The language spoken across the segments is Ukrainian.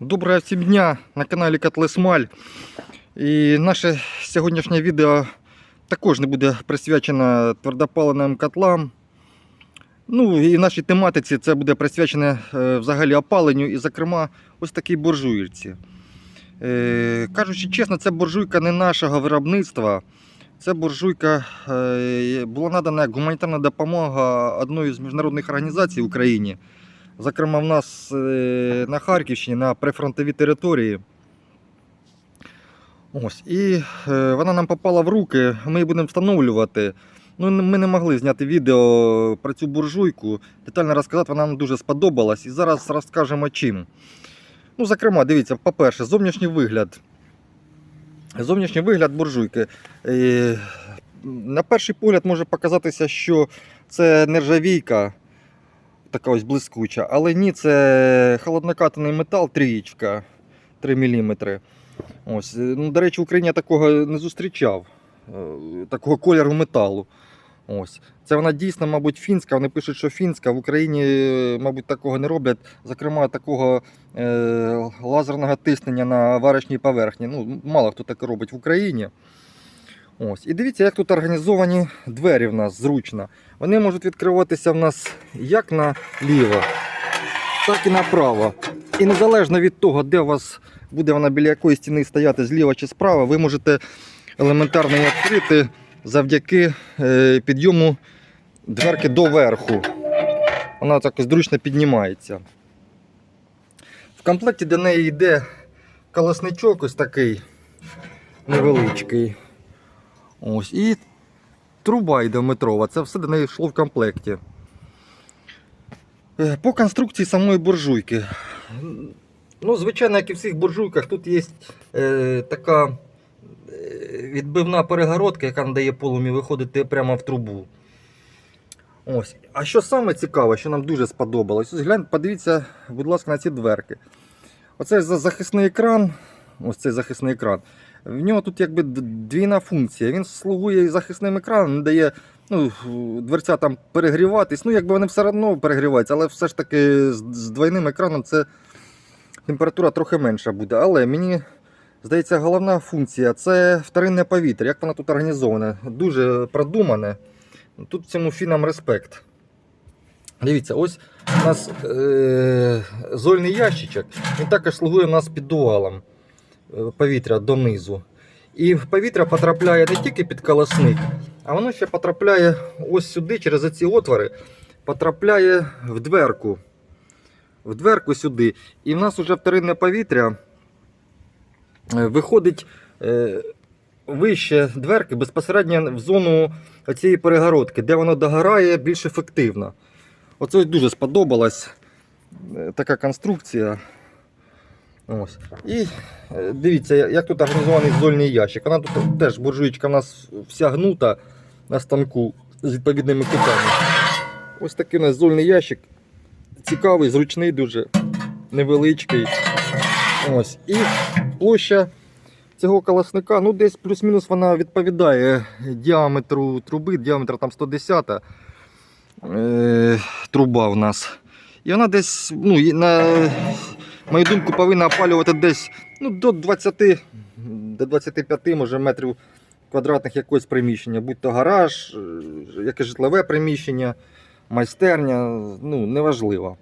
Доброго всім дня на каналі Котлесмаль. І наше сьогоднішнє відео також не буде присвячено твердопаленим котлам. Ну і нашій тематиці це буде присвячене е, взагалі опаленню і, зокрема, ось такій буржуйці. Е, кажучи чесно, це буржуйка не нашого виробництва. Це буржуйка е, була надана як гуманітарна допомога одної з міжнародних організацій в Україні. Зокрема, в нас е, на Харківщині на прифронтовій території. Ось. І е, вона нам попала в руки, ми її будемо встановлювати. Ну, ми не могли зняти відео про цю буржуйку, детально розказати, вона нам дуже сподобалась. І зараз розкажемо чим. Ну, зокрема, дивіться, по-перше, зовнішній вигляд. Зовнішній вигляд буржуйки. Е, На перший погляд може показатися, що це нержавійка, така ось блискуча, але ні, це холоднокатаний метал, трієчка 3 мм. Ось. е, Ну, до речі, в Україні я такого не зустрічав, е, такого кольору металу. Ось. Це вона дійсно, мабуть, фінська. Вони пишуть, що фінська. В Україні, е, мабуть, такого не роблять. Зокрема, такого е, лазерного тиснення на варочній поверхні. Ну, мало хто таке робить в Україні. Ось. І дивіться, як тут організовані двері в нас зручно. Вони можуть відкриватися в нас як наліво, так і направо. І незалежно від того, де у вас буде вона біля якої стіни стояти зліва чи справа, ви можете елементарно її відкрити завдяки е, підйому дверки доверху. Вона так зручно піднімається. В комплекті до неї йде колосничок ось такий невеличкий. Ось. І труба йде метрова. Це все до неї йшло в комплекті. Е, По конструкції самої буржуйки. Ну, звичайно, як і в всіх буржуйках, тут є е, така е, відбивна перегородка, яка надає полумі виходити прямо в трубу. Ось. А що саме цікаве, що нам дуже сподобалось, ось глянь, подивіться, будь ласка, на ці дверки. Оце захисний екран. Ось цей захисний екран. В нього тут якби двійна функція. Він слугує і захисним екраном, не дає ну, дверця там перегріватись. Ну, якби вони все одно перегріваються, але все ж таки з, двойним екраном це температура трохи менша буде. Але мені здається, головна функція це вторинне повітря. Як воно тут організоване? Дуже продумане. Тут цьому фінам респект. Дивіться, ось у нас е- зольний ящичок. Він також слугує у нас піддувалом е, повітря донизу. І повітря потрапляє не тільки під колосник, а воно ще потрапляє ось сюди, через ці отвори, потрапляє в дверку. В дверку сюди. І в нас вже вторинне повітря е, виходить е, вище дверки безпосередньо в зону цієї перегородки, де воно догорає більш ефективно. Оце дуже сподобалась е, така конструкція. Ось. І е, дивіться, як тут організований зольний ящик. Вона тут теж буржуєчка в нас вся гнута на станку з відповідними кутами. Ось такий у нас зольний ящик. Цікавий, зручний, дуже невеличкий. Ось. І площа цього колосника, ну десь плюс-мінус вона відповідає діаметру труби, діаметр там 110 е, труба в нас. І вона десь, ну, на мою думку, повинна опалювати десь ну, до 20, до 25 може, метрів квадратних якогось приміщення, будь то гараж, е, якесь житлове приміщення, майстерня, ну, неважливо.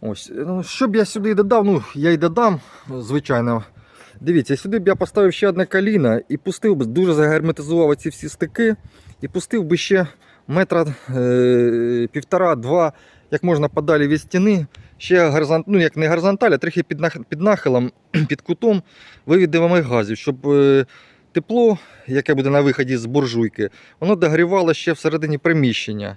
Ось, ну, що б я сюди додав, ну, я й додам, звичайно. Дивіться, сюди б я поставив ще одне коліно і пустив би, дуже загерметизував ці всі стики і пустив би ще метра е, півтора-два, як можна подалі від стіни. Ще горизонт, ну, як не горизонталь, а трохи під, нах- під нахилом, під кутом вивідомих газів, щоб е, тепло, яке буде на виході з буржуйки, воно догрівало ще всередині приміщення.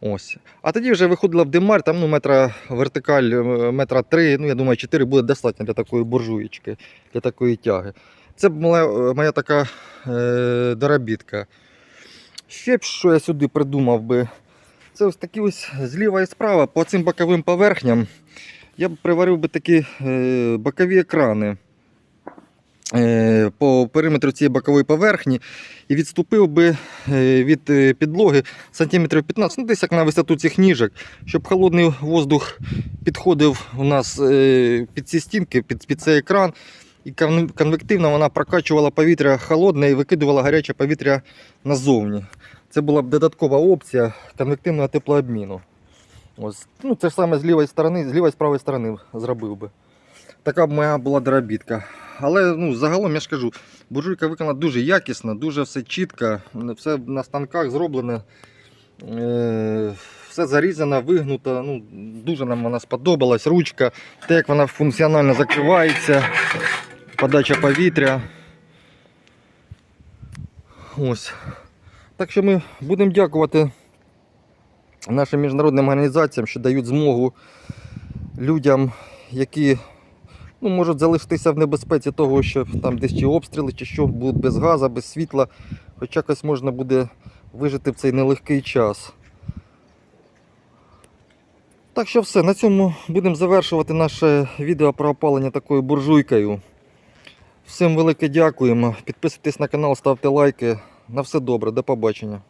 Ось. А тоді вже виходила в димар, там ну, метра вертикаль, е, метра три, ну я думаю, 4 буде достатньо для такої буржуєчки, для такої тяги. Це б моя, моя така е, доробітка. Ще б що я сюди придумав би. Це ось такі ось зліва і справа по цим боковим поверхням. Я б приварив би такі е, бокові екрани. е, по периметру цієї бокової поверхні і відступив би е, від е, підлоги сантиметрів 15, ну десь як на висоту цих ніжок, щоб холодний воздух підходив у нас е, під ці стінки, під, під цей екран. І кон- конвективно вона прокачувала повітря холодне і викидувала гаряче повітря назовні. Це була б додаткова опція конвективного теплообміну. Ось. Ну, це ж саме з лівої сторони, з лівої правої сторони зробив би. Така б моя була доробітка. Але ну, загалом я ж кажу, буржуйка виконана дуже якісно, дуже все чітко, все на станках зроблене. Е, все зарізано, вигнуто. Ну, дуже нам вона сподобалась. Ручка, те, як вона функціонально закривається, подача повітря. Ось. Так що ми будемо дякувати нашим міжнародним організаціям, що дають змогу людям, які ну, можуть залишитися в небезпеці того, що там десь чи обстріли, чи що будуть без газу, без світла. Хоч якось можна буде вижити в цей нелегкий час. Так що все, на цьому будемо завершувати наше відео про опалення такою буржуйкою. Всім велике дякуємо. Підписуйтесь на канал, ставте лайки. На все добре, до побачення.